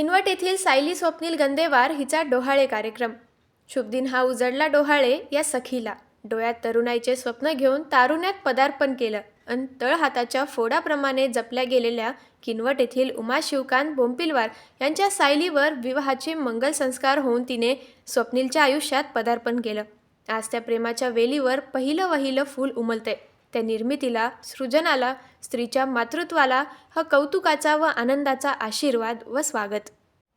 किनवट येथील सायली स्वप्नील गंदेवार हिचा डोहाळे कार्यक्रम. शुभदिन हा उजडला डोहाळे या सखीला. डोळ्यात तरुणाईचे स्वप्न घेऊन तारुण्यात पदार्पण केलं. अन तळहाताच्या फोडाप्रमाणे जपल्या गेलेल्या किनवट येथील उमा शिवकांत बोंपिलवार यांच्या सायलीवर विवाहाचे मंगल संस्कार होऊन तिने स्वप्नीलच्या आयुष्यात पदार्पण केलं. आज त्या प्रेमाच्या वेलीवर पहिलं वहिलं फूल उमलते त्या निर्मितीला सृजनाला स्त्रीच्या मातृत्वाला हा कौतुकाचा व आनंदाचा आशीर्वाद व स्वागत.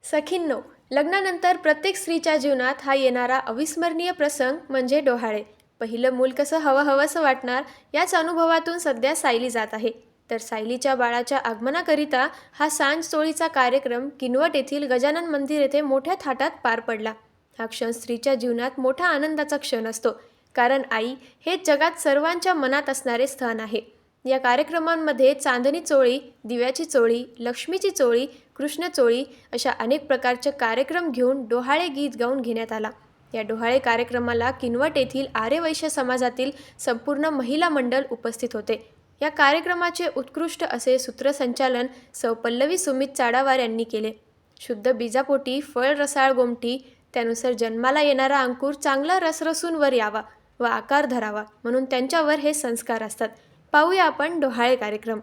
सखींनो लग्नानंतर प्रत्येक स्त्रीच्या जीवनात हा येणारा अविस्मरणीय प्रसंग म्हणजे डोहाळे. पहिलं मूल कसं हवं हवंसं वाटणार याच अनुभवातून सध्या सायली जात आहे. तर सायलीच्या बाळाच्या आगमनाकरिता हा सांजचोळीचा कार्यक्रम किनवट येथील गजानन मंदिर येथे मोठ्या थाटात पार पडला. हा क्षण स्त्रीच्या जीवनात मोठा आनंदाचा क्षण असतो. कारण आई हे जगात सर्वांच्या मनात असणारे स्थान आहे. या कार्यक्रमांमध्ये चांदणी चोळी दिव्याची चोळी लक्ष्मीची चोळी कृष्ण चोळी अशा अनेक प्रकारचे कार्यक्रम घेऊन डोहाळे गीत गाऊन घेण्यात आला. या डोहाळे कार्यक्रमाला किनवट येथील आर्यवैश्य समाजातील संपूर्ण महिला मंडळ उपस्थित होते. या कार्यक्रमाचे उत्कृष्ट असे सूत्रसंचालन सौ पल्लवी सुमित चाडावार यांनी केले. शुद्ध बीजापोटी फळ रसाळ गोमटी त्यानुसार जन्माला येणारा अंकुर चांगला रसरसूनवर यावा व आकार धरावा म्हणून त्यांच्यावर हे संस्कार असतात. पाहूया आपण डोहाळे कार्यक्रम.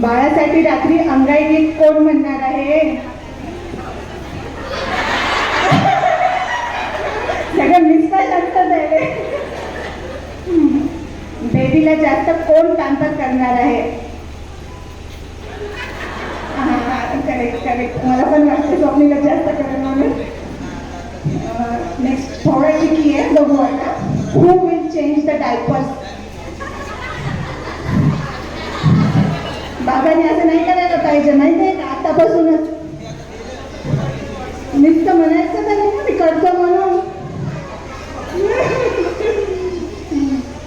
बाळासाठी रात्री अंगाई गीत कोण म्हणणार आहे? सगळं मिस असतं आहे बेबीला जास्त कोण पॅम्पर करणार आहे? करेक्ट करेक्ट मला पण वाटतं स्वप्नीला जास्त करेल म्हणून. नेक्स्ट थोडं tricky आहे. बघू आता. Who will change the diapers बाबांनी असं नाही करायला पाहिजे माहिती आहे का? आतापासूनच. नुसतं म्हणायचं तर नाही मी करतो म्हणून.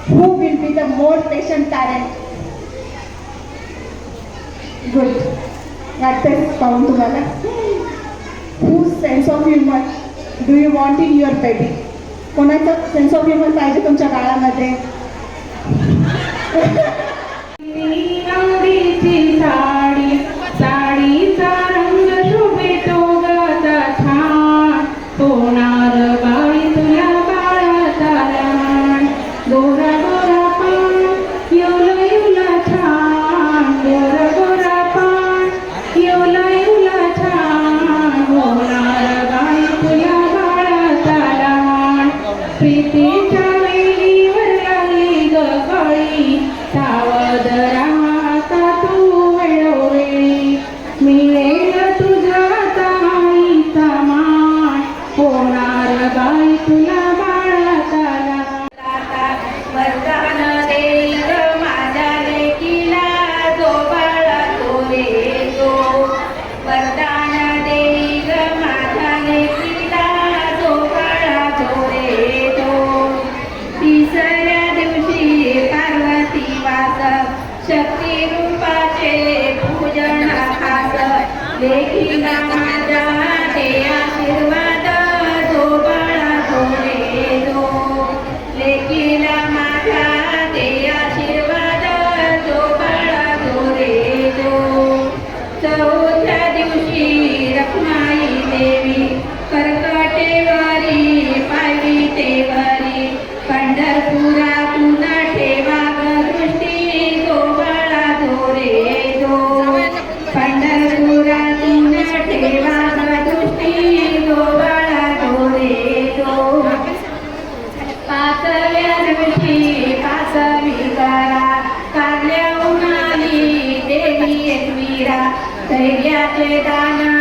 Who will be the more patient talent good वाटतंय पाहून तुम्हाला. Who sense of humour do you want in your baby कोणाचं सेन्स ऑफ ह्युमर पाहिजे तुमच्या काळामध्ये प्रीतीच्या वेलीवर लागली ग सावध तू वेळोवेळी मिळेल तुझा ताईचा मान होणार बाई तुला लेखीला माझ्या ते आशीर्वाद एकवीरा